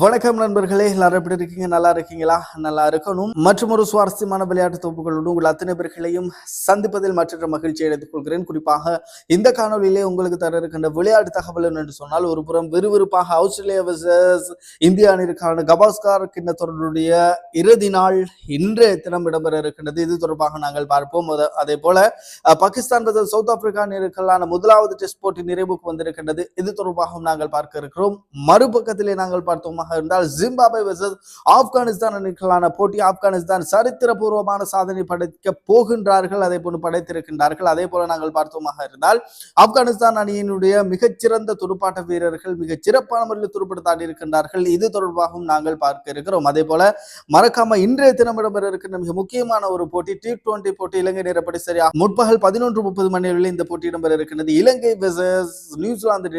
வணக்கம் நண்பர்களே எல்லாரும் எப்படி இருக்கீங்க? நல்லா இருக்கீங்களா? நல்லா இருக்கணும். மற்றும் ஒரு சுவாரஸ்யமான விளையாட்டு தொகுப்புகளோடு உங்கள் அத்தனை பேர்களையும் சந்திப்பதில் மற்றொரு மகிழ்ச்சியை எடுத்துக் கொள்கிறேன். குறிப்பாக இந்த காணொலியிலே உங்களுக்கு தர இருக்கின்ற விளையாட்டு தகவல் என்று சொன்னால் ஒரு புறம் விறுவிறுப்பாக ஆஸ்திரேலியா வர்சஸ் இந்திய அணிற்கான கபாஸ்கார் கிண்ண தொடருடைய இறுதி நாள் இன்றைய தினம் இடம்பெற இருக்கின்றது. இது தொடர்பாக நாங்கள் பார்ப்போம். அதே போல பாகிஸ்தான் வர்சஸ் சவுத் ஆப்பிரிக்கா அணிகளுக்கான முதலாவது டெஸ்ட் போட்டி நிறைவுக்கு வந்திருக்கின்றது. இது தொடர்பாகவும் நாங்கள் பார்க்க இருக்கிறோம். மறுபக்கத்திலே நாங்கள் பார்த்தோம் காரணமாக இருந்தால் ஜிம்பாபே வெர்சஸ் ஆப்கானிஸ்தான் அணிகளான போட்டி ஆப்கானிஸ்தான் சரித்திரபூர்வமான சாதனை படைக்க போகின்றார்கள். அதே போன்று படைத்திருக்கின்றார்கள். அதே போல நாங்கள் பார்த்தோமாக இருந்தால் ஆப்கானிஸ்தான் அணியினுடைய மிகச்சிறந்த துடுப்பாட்ட வீரர்கள் மிகச் சிறப்பான முறையில் துடுப்படுத்தாடி இருக்கின்றார்கள் இது தொடர்பாகவும் நாங்கள் பார்க்க இருக்கிறோம். அதே போல மறக்காம இன்றைய தினம் இடம்பெற இருக்கின்ற மிக முக்கியமான ஒரு போட்டி டி டுவெண்டி போட்டி இலங்கை நேரப்படி சரியா முற்பகல் பதினொன்று முப்பது மணி அளவில் இந்த போட்டி இடம்பெற இருக்கின்றது. இலங்கை வெர்சஸ் நியூசிலாந்து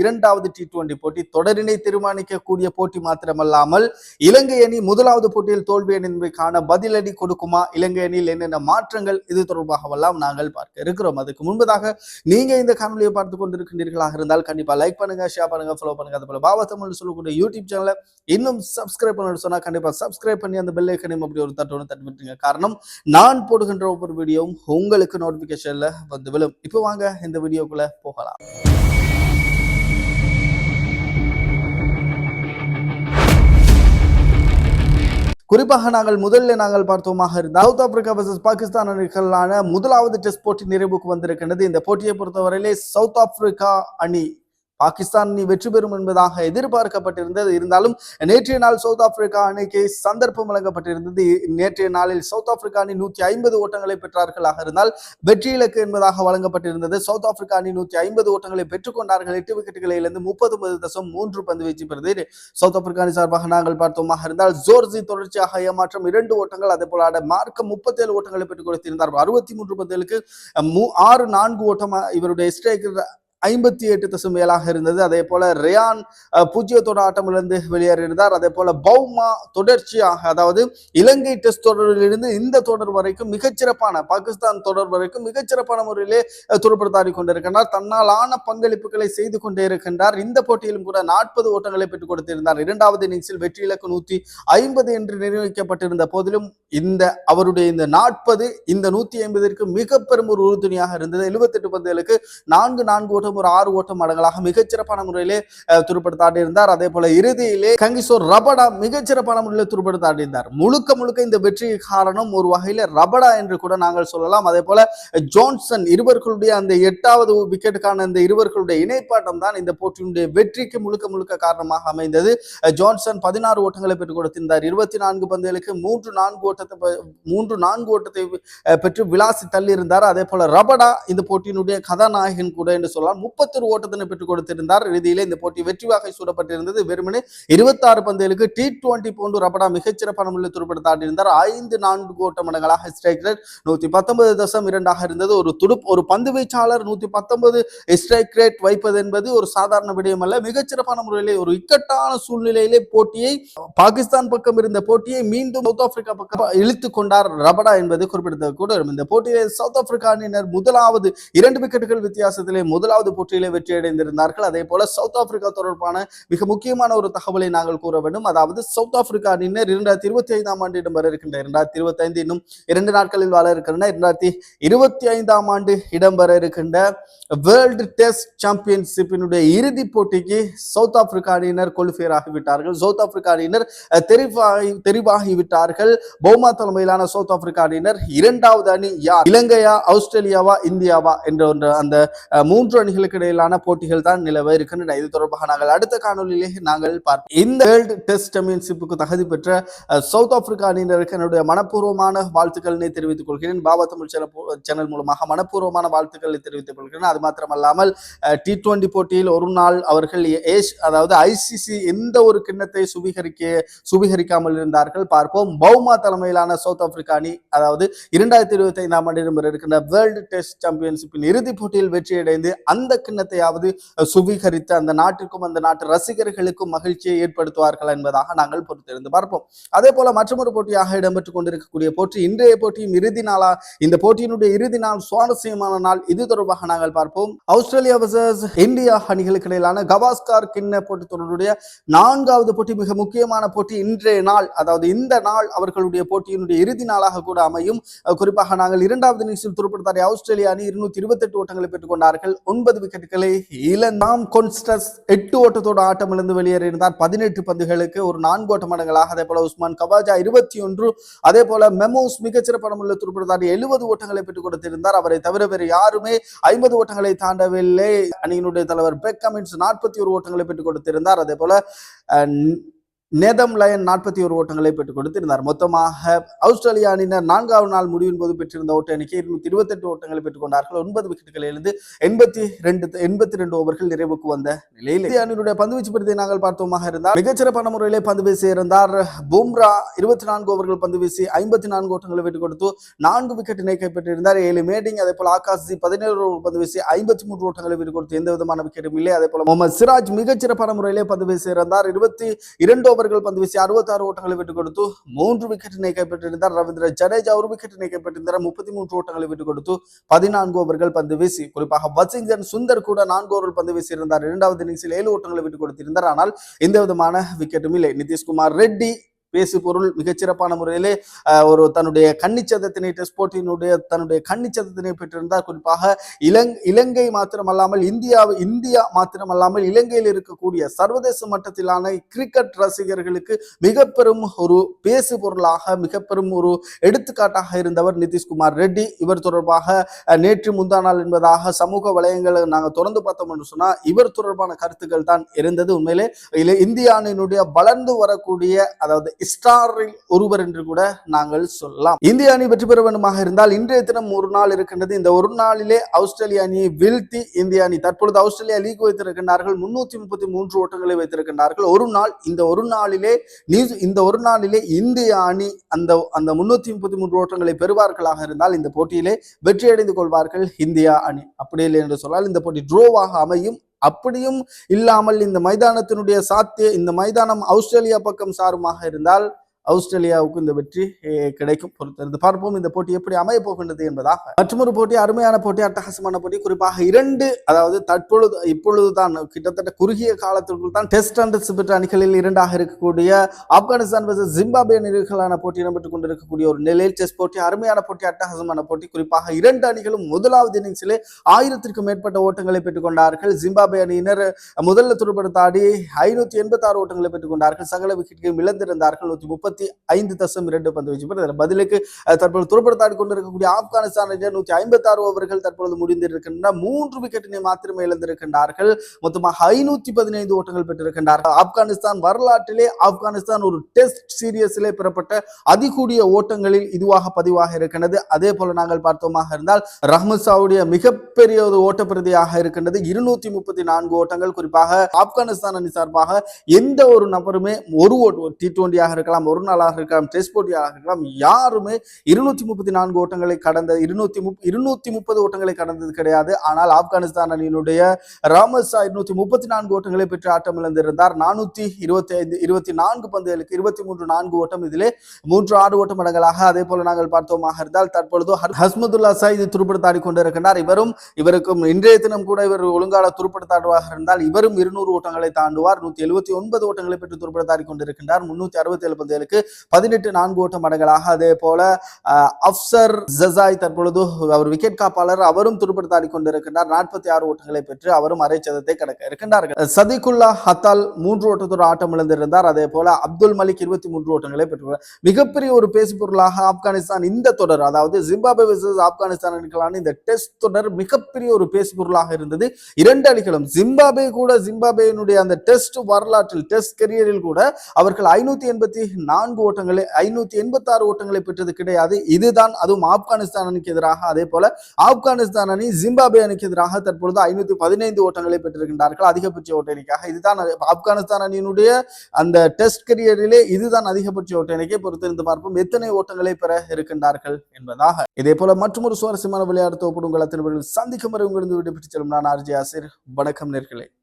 இரண்டாவது டி டுவெண்டி போட்டி தொடரினை தீர்மானிக்கக்கூடிய போட்டி மாத்திரமல்லாமல் இலங்கை அணி முதலாவது போட்டியில் தோல்வி என்பதற்கான பதிலடி கொடுக்குமா? இலங்கை அணியில் என்னென்ன மாற்றங்கள்? இது தொடர்பாகவெல்லாம் நாங்கள் பார்க்க இருக்கிறோம். அதுக்கு முன்பதாக நீங்க இந்த காணொலியை பார்த்து கொண்டிருக்கின்றீர்களாக இருந்தால் கண்டிப்பா லைக் பண்ணுங்க ஷேர் பண்ணுங்க ஃபாலோ பண்ணுங்க. அது போல பாபா தமிழ் சொல்லக்கூடிய யூடியூப் சேனலை இன்னும் சப்ஸ்கிரைப் பண்ண சொன்னா கண்டிப்பா சப்ஸ்கிரைப் பண்ணி அந்த பெல் ஐக்கனையும் அப்படி ஒரு தட்டோடு தட்டி விட்டுருங்க. காரணம் நான் போடுகின்ற ஒவ்வொரு வீடியோவும் உங்களுக்கு நோட்டிபிகேஷன்ல வந்து விழும். இப்போ வாங்க இந்த வீடியோக்குள்ள போகலாம். குறிப்பாக நாங்கள் முதலில் நாங்கள் பார்த்தோமாக இருந்தால் சவுத் ஆப்பிரிக்கா வர்சஸ் பாகிஸ்தான் அணிகளான முதலாவது டெஸ்ட் போட்டி நிறைவுக்கு வந்திருக்கின்றது. இந்த போட்டியை பொறுத்தவரையிலே சவுத் ஆப்பிரிக்கா அணி பாகிஸ்தான் நீ வெற்றி பெறும் என்பதாக எதிர்பார்க்கப்பட்டிருந்தது. இருந்தாலும் நேற்றைய நாள் சவுத் ஆப்பிரிக்கா அணிக்கு சந்தர்ப்பம் வழங்கப்பட்டிருந்தது. நேற்றைய நாளில் சவுத் ஆப்பிரிக்கா அணி நூற்றி ஐம்பது ஓட்டங்களை பெற்றார்களாக இருந்தால் வெற்றி இலக்கு என்பதாக வழங்கப்பட்டிருந்தது. சவுத் ஆப்பிரிக்கா அணி நூற்றி ஐம்பது ஓட்டங்களை பெற்றுக்கொண்டார்கள் எட்டு விக்கெட்டுகளை இழந்து முப்பது தசம் மூன்று பந்து வீச்சு பெறுது சவுத் ஆப்பிரிக்கா அணி சார்பாக நாங்கள் பார்த்தோமாக இருந்தால் ஜோர்ஜி தொடர்ச்சியாக ஏமாற்றம் இரண்டு ஓட்டங்கள் அதே போல ஆட முப்பத்தேழு ஓட்டங்களை பெற்றுக் கொடுத்திருந்தார். அறுபத்தி மூன்று பந்துகளுக்கு ஆறு நான்கு ஓட்டம் இவருடைய ஸ்ட்ரைக்கர் ஐம்பத்தி எட்டு தசம் ஏழாக இருந்தது. அதே போல ரியான் பூஜ்ஜியத்தோட ஆட்டமிலிருந்து வெளியேறியிருந்தார். அதே போல பௌமா தொடர்ச்சியாக அதாவது இலங்கை டெஸ்ட் தொடரிலிருந்து இந்த தொடர் வரைக்கும் மிகச்சிறப்பான பாகிஸ்தான் தொடர் வரைக்கும் மிகச்சிறப்பான முறையிலே துருப்படுத்தாடி துடுப்படுத்தாடி கொண்டிருக்கின்றார். தன்னாலான பங்களிப்புகளை செய்து கொண்டே இருக்கின்றார். இந்த போட்டியிலும் கூட நாற்பது ஓட்டங்களை பெற்றுக் கொடுத்திருந்தார். இரண்டாவது இன்னிங்ஸில் வெற்றி இலக்கு நூத்தி ஐம்பது என்று நிர்ணயிக்கப்பட்டிருந்த போதிலும் இந்த அவருடைய இந்த நாற்பது இந்த நூத்தி ஐம்பதிற்கு மிக பெரும் ஒரு உறுதுணையாக இருந்தது. எழுபத்தெட்டு பந்துகளுக்கு நான்கு நான்கு ஓட்டம் ஒரு ஆறு ஓட்டம் மடங்களாக மிகச்சிறப்பான முறையிலே அஹ், இருந்தார் அதே போல இறுதியிலே கங்கிசோர் ரபடா மிகச்சிறப்பான முறையில் துடுப்படுத்தாடி இருந்தார் முழுக்க முழுக்க இந்த வெற்றிக்கு காரணம் ஒரு வகையில ரபடா என்று கூட நாங்கள் சொல்லலாம். அதே போல ஜோன்சன் இருவர்களுடைய அந்த எட்டாவது விக்கெட்டுக்கான இந்த இருவர்களுடைய இணைப்பாட்டம் தான் இந்த போட்டியினுடைய வெற்றிக்கு முழுக்க முழுக்க காரணமாக அமைந்தது. ஜான்சன் பதினாறு ஓட்டங்களை பெற்றுக் கொடுத்திருந்தார். இருபத்தி நான்கு பந்துகளுக்கு மூன்று நான்கு ஓட்டத்தை மூன்று நான்கு ஓட்டத்தை பெற்று விளாசி தள்ளி இருந்தார் அதே போல ரபடா இந்த போட்டியினுடைய கதாநாயகன் கூட என்று சொல்லலாம். முப்பத்தொரு ஓட்டத்தினை பெற்றுக் கொடுத்திருந்தார். இறுதியிலே இந்த போட்டி வெற்றி வாகை சூடப்பட்டிருந்தது. வெறுமனே இருபத்தாறு பந்துகளுக்கு டி டுவெண்டி போன்று ரபடா மிகச்சிறப்பான முறையில் துடுப்படுத்தாடி ஆட்டியிருந்தார் ஐந்து நான்கு ஓட்ட மடங்களாக ஸ்ட்ரைக் ரேட் நூத்தி பத்தொன்பது தசம் இரண்டாக இருந்தது. ஒரு துடுப் ஒரு பந்து வீச்சாளர் நூத்தி பத்தொன்பது ஸ்ட்ரைக் ரேட் வைப்பது என்பது ஒரு சாதாரண விடயம் அல்ல மிகச்சிறப்பான முறையிலே ஒரு இக்கட்டான சூழ்நிலையிலே போட்டியை பாகிஸ்தான் பக்கம் இருந்த போட்டியை மீண்டும் சவுத் ஆப்பிரிக்கா பக்கம் இழுத்து கொண்டார். ரபடா என்பது குறிப்பிடத்தக்க இந்த போட்டியிலே சவுத் ஆப்பிரிக்கா அணியினர் முதலாவது இரண்டு விக்கெட்டுகள் வித்தியாசத்திலே முதலாவது மூன்றாவது போட்டியிலே வெற்றி அடைந்திருந்தார்கள் அதே போல சவுத் ஆப்பிரிக்கா தொடர்பான மிக முக்கியமான ஒரு தகவலை நாங்கள் கூற வேண்டும். அதாவது சவுத் ஆப்பிரிக்கா அணியினர் இரண்டாயிரத்தி இருபத்தி ஐந்தாம் ஆண்டு வர இருக்கின்ற இரண்டாயிரத்தி இருபத்தி ஐந்து இன்னும் இரண்டு நாட்களில் வர இருக்கின்றன இரண்டாயிரத்தி இருபத்தி ஐந்தாம் ஆண்டு இடம்பெற இருக்கின்ற வேர்ல்டு டெஸ்ட் சாம்பியன்ஷிப்பினுடைய இறுதிப் போட்டிக்கு சவுத் ஆப்பிரிக்கா அணியினர் குவாலிஃபயர் ஆகிவிட்டார்கள் சவுத் ஆப்பிரிக்கா அணியினர் தெரிவாகி தெரிவாகிவிட்டார்கள் பௌமா தலைமையிலான சவுத் ஆப்பிரிக்கா அணியினர் இரண்டாவது அணி யார்? இலங்கையா ஆஸ்திரேலியாவா இந்தியாவா என்ற ஒன்று அந்த மூன்று அணி அணிகளுக்கு இடையிலான போட்டிகள் தான் நிலவ இருக்கின்றன. இது தொடர்பாக நாங்கள் அடுத்த காணொலியிலே நாங்கள் பார்ப்போம். இந்த வேர்ல்டு டெஸ்ட் சாம்பியன்ஷிப்புக்கு தகுதி பெற்ற சவுத் ஆப்பிரிக்கா அணியினருக்கு என்னுடைய மனப்பூர்வமான வாழ்த்துக்களினை தெரிவித்துக் கொள்கிறேன். பாபா தமிழ் சேனல் சேனல் மூலமாக மனப்பூர்வமான வாழ்த்துக்களை தெரிவித்துக் கொள்கிறேன். அது மாத்திரமல்லாமல் டி டுவெண்டி போட்டியில் ஒரு நாள் அவர்கள் ஏஷ் அதாவது ஐசிசி எந்த ஒரு கிண்ணத்தை சுவீகரிக்க சுவீகரிக்காமல் இருந்தார்கள் பார்ப்போம். பௌமா தலைமையிலான சவுத் ஆப்பிரிக்கா அணி அதாவது இரண்டாயிரத்தி இருபத்தி ஐந்தாம் ஆண்டு இருக்கின்ற வேர்ல்டு டெஸ்ட் சாம்பியன்ஷிப்பின் இறுதிப் போட்டியில் வெற்றியடைந்து அந்த அந்த கிண்ணத்தையாவது சுவீகரித்து அந்த நாட்டிற்கும் அந்த நாட்டு ரசிகர்களுக்கும் மகிழ்ச்சியை ஏற்படுத்துவார்கள் என்பதாக நாங்கள் பொறுத்திருந்து பார்ப்போம். அதே போல மற்றொரு போட்டியாக இடம்பெற்றுக் கொண்டிருக்கக்கூடிய போட்டி இன்றைய போட்டியும் இறுதி நாளா இந்த போட்டியினுடைய இறுதி நாள் சுவாரஸ்யமான நாள் இது தொடர்பாக நாங்கள் பார்ப்போம். ஆஸ்திரேலியா வர்சஸ் இந்தியா அணிகளுக்கு இடையிலான கவாஸ்கார் கிண்ண போட்டி தொடருடைய நான்காவது போட்டி மிக முக்கியமான போட்டி இன்றைய நாள் அதாவது இந்த நாள் அவர்களுடைய போட்டியினுடைய இறுதி நாளாக கூட அமையும். குறிப்பாக நாங்கள் இரண்டாவது இன்னிங்ஸில் துருப்படுத்தாரிய ஆஸ்திரேலியா அணி இருநூத்தி இருபத்தி எட்டு ஓட்டங்களை பெற்றுக் கொண்டார்கள். ஒன்பது விக்கெட்டுகளை இளந்தாம் கொன்ஸ்டஸ் எட்டு ஓட்டத்தோடு ஆட்டமிலிருந்து வெளியேறியிருந்தார். பதினெட்டு பந்துகளுக்கு ஒரு நான்கு ஓட்ட மடங்களாக அதே போல உஸ்மான் கவாஜா இருபத்தி ஒன்று அதே போல மெமோஸ் மிகச்சிறப்பான முறையில் துருப்படுத்தாரி எழுபது ஓட்டங்களை பெற்றுக் கொடுத்திருந்தார். அவரை தவிர வேறு யாருமே ஐம்பது ஓட்டங்களை தாண்டவில்லை. அணியினுடைய தலைவர் பெக் கமின்ஸ் நாற்பத்தி ஒரு ஓட்டங்களை பெற்றுக் கொடுத்திருந்தார். அதே போல அஹ், நேதம் லயன் நாற்பத்தி ஒரு ஓட்டங்களை பெற்றுக் கொடுத்திருந்தார். மொத்தமாக ஆஸ்திரேலிய அணியினர் நான்காவது நாள் முடிவின் போது பெற்றிருந்த ஓட்ட எண்ணிக்கை இருநூத்தி இருபத்தெட்டு ஓட்டங்களை பெற்றுக் கொண்டார்கள். ஒன்பது விக்கெட்டுகளிலிருந்து எண்பத்தி ரெண்டு எண்பத்தி ரெண்டு ஓவர்கள் நிறைவுக்கு வந்த நிலையில் இந்திய அணியினுடைய பந்துவீச்சு படுத்தி நாங்கள் பார்த்தோமாக இருந்தால் மிகச்சிறப்பான முறையிலே பந்து வீசி இருந்தார். பும்ரா இருபத்தி நான்கு ஓவர்கள் பந்து வீசி ஐம்பத்தி நான்கு ஓட்டங்களை பெற்றுக் கொடுத்து நான்கு விக்கெட்டினை கைப்பற்றியிருந்தார் ஏழு மேடிங் அதே போல ஆகாஷ் ஜி பதினேழு ஓவர் பந்து வீசி ஐம்பத்தி மூன்று ஓட்டங்களை பெற்றுக் கொடுத்து எந்த விதமான விக்கெட்டும் இல்லை. அதே போல முகமது சிராஜ் மிகச்சிறப்பான முறையிலே பந்து வீசி இருந்தார். இருபத்தி இரண்டு ஓவர்கள் பந்து வீசி அறுபத்தாறு ஓட்டங்களை விட்டுக் கொடுத்து மூன்று விக்கெட்டினை கைப்பற்றியிருந்தார் ரவீந்திர ஜடேஜா. ஒரு விக்கெட்டினை கைப்பற்றியிருந்தார். முப்பத்தி மூன்று ஓட்டங்களை விட்டுக் கொடுத்து பதினான்கு ஓவர்கள் பந்து வீசி குறிப்பாக வசிங்கன் சுந்தர் கூட நான்கு ஓவர்கள் பந்து வீசி இருந்தார் இரண்டாவது இன்னிங்ஸில் ஏழு ஓட்டங்களை விட்டுக் கொடுத்திருந்தார். ஆனால் எந்த விதமான விக்கெட்டும் இல்லை. நிதிஷ்குமார் ரெட்டி பேசு பொருள் மிகச்சிறப்பான முறையிலே ஒரு தன்னுடைய கன்னிச்சதத்தினை டெஸ்ட் போட்டியினுடைய தன்னுடைய கன்னிச்சதத்தினை பெற்றிருந்தார் குறிப்பாக இலங் இலங்கை மாத்திரமல்லாமல் இந்தியா இந்தியா மாத்திரமல்லாமல் இலங்கையில் இருக்கக்கூடிய சர்வதேச மட்டத்திலான கிரிக்கெட் ரசிகர்களுக்கு மிக பெரும் ஒரு பேசு பொருளாக மிக பெரும் ஒரு எடுத்துக்காட்டாக இருந்தவர் நிதிஷ்குமார் ரெட்டி. இவர் தொடர்பாக நேற்று முந்தா நாள் என்பதாக சமூக வலையங்களை நாங்கள் தொடர்ந்து பார்த்தோம் என்று சொன்னால் இவர் தொடர்பான கருத்துக்கள் தான் இருந்தது. உண்மையிலே இந்தியாவினுடைய வளர்ந்து வரக்கூடிய அதாவது ஸ்டாரில் ஒருவர் என்று கூட நாங்கள் சொல்லலாம். இந்திய அணி வெற்றி பெற வேண்டுமாக இருந்தால் இன்றைய தினம் ஒரு நாள் இருக்கின்றது. இந்த ஒரு நாளிலே ஆஸ்திரேலிய அணியை வீழ்த்தி இந்திய அணி தற்பொழுது ஆஸ்திரேலியா லீக் வைத்திருக்கின்றார்கள். முன்னூத்தி முப்பத்தி மூன்று ஓட்டங்களை வைத்திருக்கின்றார்கள். ஒரு நாள் இந்த ஒரு நாளிலே நியூஸ் இந்த ஒரு நாளிலே இந்திய அணி அந்த அந்த முன்னூத்தி முப்பத்தி மூன்று ஓட்டங்களை பெறுவார்களாக இருந்தால் இந்த போட்டியிலே வெற்றியடைந்து கொள்வார்கள் இந்தியா அணி. அப்படி இல்லை என்று சொன்னால் இந்த போட்டி ட்ரோவாக அமையும். அப்படியும் இல்லாமல் இந்த மைதானத்தினுடைய சாத்திய இந்த மைதானம் ஆஸ்திரேலியா பக்கம் சாருமாக இருந்தால் ஆஸ்திரேலியாவுக்கு இந்த வெற்றி கிடைக்கும் பொறுத்திருந்து. பார்ப்போம் இந்த போட்டி எப்படி அமைய போகின்றது என்பதாக. மற்றொரு போட்டி அருமையான போட்டி அட்டகாசமான போட்டி. குறிப்பாக இரண்டு அதாவது தற்பொழுது இப்பொழுது தான் கிட்டத்தட்ட குறுகிய காலத்திற்குள் தான் டெஸ்ட் அண்ட் பெற்ற அணிகளில் இரண்டாக இருக்கக்கூடிய ஆப்கானிஸ்தான் versus ஜிம்பாபே அணிகளான போட்டி இடம்பெற்றுக் கொண்டிருக்கக்கூடிய ஒரு நிலையில் டெஸ்ட் போட்டி அருமையான போட்டி அட்டகாசமான போட்டி. குறிப்பாக இரண்டு அணிகளும் முதலாவது இன்னிங்ஸிலே ஆயிரத்திற்கும் மேற்பட்ட ஓட்டங்களை பெற்றுக் கொண்டார்கள். ஜிம்பாபே அணியினர் முதல்ல துடுப்படுத்த ஆடி ஐநூத்தி எண்பத்தி ஆறு ஓட்டங்களை பெற்றுக் கொண்டார்கள். சகல விக்கெட்டையும் இழந்திருந்தார்கள். நூத்தி முப்பத்தி ஐந்து தசம் இரண்டு பந்து வீச்சு. பெற்று இதன் பதிலுக்கு தற்பொழுது கொண்டிருக்கக்கூடிய ஆப்கானிஸ்தான் அணியினர் நூத்தி ஐம்பத்தி ஆறு ஓவர்கள் தற்பொழுது முடிந்திருக்கின்றன. மூன்று விக்கெட்டினை மாத்திரமே இழந்திருக்கின்றார்கள். மொத்தமாக ஐநூத்தி பதினைந்து ஓட்டங்கள் பெற்றிருக்கின்றார்கள். ஆப்கானிஸ்தான் வரலாற்றிலே ஆப்கானிஸ்தான் ஒரு டெஸ்ட் சீரியஸிலே பெறப்பட்ட அதிகூடிய ஓட்டங்களில் இதுவாக பதிவாக இருக்கின்றது. அதே போல நாங்கள் பார்த்தோமாக இருந்தால் ரஹ்மத் சாவுடைய மிகப்பெரிய ஒரு ஓட்டப்பிரதியாக இருக்கின்றது. இருநூத்தி முப்பத்தி நான்கு ஓட்டங்கள் குறிப்பாக ஆப்கானிஸ்தான் அணி சார்பாக எந்த ஒரு நபருமே ஒரு ஓட்டு டி டுவெண்டியாக இருக்கலாம் ஒரு நாளாக இருக்கலாம் டெஸ்ட் போட்டியாக இருக்கலாம் யாருமே இருநூத்தி முப்பத்தி நான்கு ஓட்டங்களை கடந்த இருநூத்தி முப் இருநூத்தி முப்பது ஓட்டங்களை கடந்தது கிடையாது. ஆனால் ஆப்கானிஸ்தான் அணியினுடைய ராமசா இருநூத்தி முப்பத்தி நான்கு ஓட்டங்களை பெற்று ஆட்டம் இழந்திருந்தார். நானூத்தி இருபத்தி ஐந்து இருபத்தி நான்கு பந்துகளுக்கு இருபத்தி மூன்று நான்கு ஓட்டம் இதிலே மூன்று ஆறு ஓட்டம் மடங்களாக அதே போல நாங்கள் பார்த்தோமாக இருந்தால் தற்பொழுது ஹர்- ஹஸ்மதுல்லா சைது துருப்படுத்தாடி கொண்டிருக்கிறார் இவரும் இவருக்கும் இன்றைய தினம் கூட இவர் ஒழுங்கால துருப்படுத்தாடுவாக இருந்தால் இவரும் இருநூறு ஓட்டங்களை தாண்டுவார். நூத்தி எழுபத்தி ஒன்பது ஓட்டங்களை பெற்று துருப்படுத்தாடி கொண்டிருக்கின்றார். முன்னூத்தி அறுபத்தி ஏழு பந்துகளுக்கு பதினெட்டு நான்கு ஓட்ட மடங்களாக அதே போல அப்சர் ஜசாய் தற்பொழுது அவர் விக்கெட் காப்பாளர். அவரும் துருப்படுத்தாடி கொண்டிருக்கின்றார். நாற்பத்தி ஆறு ஓட்டங்களை பெற்று அவரும் அரை சதத்தை கடக்க இருக்கின்றார்கள். சதிகுல்லா ஹத்தால் மூன்று ஓட்டத்தோடு ஆட்டம் இழந்திருந்தார். அதே போல அப்துல் மலிக் இருபத்தி மூன்று ஓட்டங்களை பெற்றுள்ளார். மிகப்பெரிய ஒரு பேசு பொருளாக ஆப்கானிஸ்தான் இந்த தொடர் அதாவது ஜிம்பாபே வெர்சஸ் ஆப்கானிஸ்தான் அணிகளான இந்த டெஸ்ட் தொடர் மிகப்பெரிய ஒரு பேசு பொருளாக இருந்தது. இரண்டு அணிகளும் ஜிம்பாபே கூட ஜிம்பாபேனுடைய அந்த டெஸ்ட் வரலாற்றில் டெஸ்ட் கரியரில் கூட அவர்கள் ஐநூத்தி எண்பத்தி நான்கு நான்கு ஓட்டங்களை ஐநூத்தி எண்பத்தி ஆறு ஓட்டங்களை பெற்றது கிடையாது. இதுதான் அதுவும் ஆப்கானிஸ்தான் அணிக்கு எதிராக. அதே போல ஆப்கானிஸ்தான் அணி ஜிம்பாபே அணிக்கு எதிராக தற்பொழுது ஐநூத்தி பதினைந்து ஓட்டங்களை பெற்றிருக்கின்றார்கள் அதிகபட்ச ஓட்ட இதுதான் ஆப்கானிஸ்தான் அணியினுடைய அந்த டெஸ்ட் கரியரிலே இதுதான் அதிகபட்ச ஓட்ட எண்ணிக்கை பொறுத்திருந்து பார்ப்போம். எத்தனை ஓட்டங்களை பெற இருக்கின்றார்கள் என்பதாக. இதே போல மற்றொரு சுவாரஸ்யமான விளையாட்டு தொகுப்பு உங்கள் அத்தனை சந்திக்கும் வரை உங்களிருந்து விடைபெற்று செல்லும் நான் ஆர்ஜி ஆசிர். வணக்கம் நேர்களே.